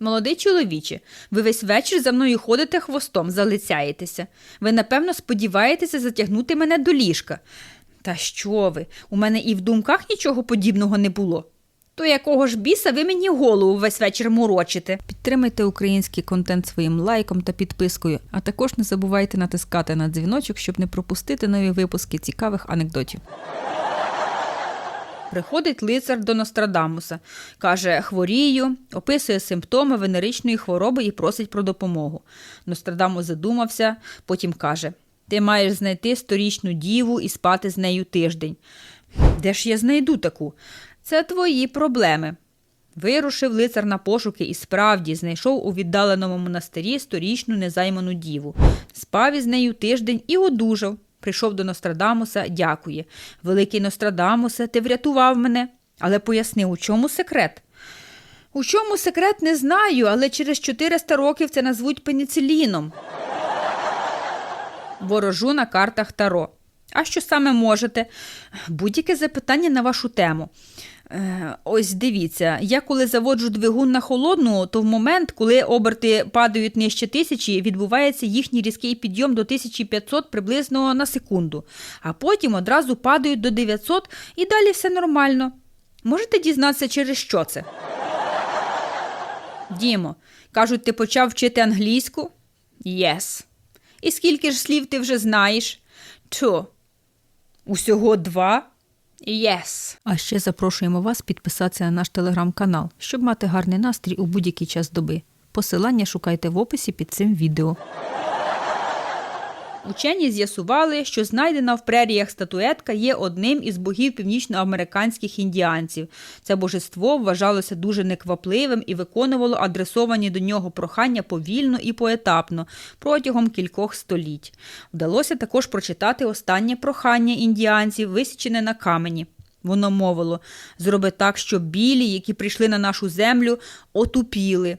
Молодий чоловіче, ви весь вечір за мною ходите хвостом, залицяєтеся. Ви, напевно, сподіваєтеся затягнути мене до ліжка. Та що ви? У мене і в думках нічого подібного не було. То якого ж біса ви мені голову весь вечір морочите? Підтримайте український контент своїм лайком та підпискою, а також не забувайте натискати на дзвіночок, щоб не пропустити нові випуски цікавих анекдотів. Приходить лицар до Нострадамуса, каже, хворію, описує симптоми венеричної хвороби і просить про допомогу. Нострадамус задумався, потім каже: Ти маєш знайти сторічну діву і спати з нею тиждень. Де ж я знайду таку? Це твої проблеми. Вирушив лицар на пошуки і справді знайшов у віддаленому монастирі сторічну незайману діву. Спав із нею тиждень і одужав. Прийшов до Нострадамуса, дякує. Великий Нострадамусе, ти врятував мене. Але поясни, у чому секрет? У чому секрет не знаю, але через 400 років це назвуть пеніциліном. Ворожу на картах Таро. А що саме можете? Будь-яке запитання на вашу тему. Е, ось дивіться, я коли заводжу двигун на холодну, то в момент, коли оберти падають нижче тисячі, відбувається їхній різкий підйом до 1500 приблизно на секунду, а потім одразу падають до 900 і далі все нормально. Можете дізнатися, через що це? Дімо, кажуть, ти почав вчити англійську? Єс. І скільки ж слів ти вже знаєш? Чо? Усього два? Єс. А ще запрошуємо вас підписатися на наш телеграм-канал, щоб мати гарний настрій у будь-який час доби. Посилання шукайте в описі під цим відео. Учені з'ясували, що знайдена в преріях статуетка є одним із богів північноамериканських індіанців. Це божество вважалося дуже неквапливим і виконувало адресовані до нього прохання повільно і поетапно протягом кількох століть. Вдалося також прочитати останнє прохання індіанців, висічене на камені. Воно мовило: зроби так, щоб білі, які прийшли на нашу землю, отупіли.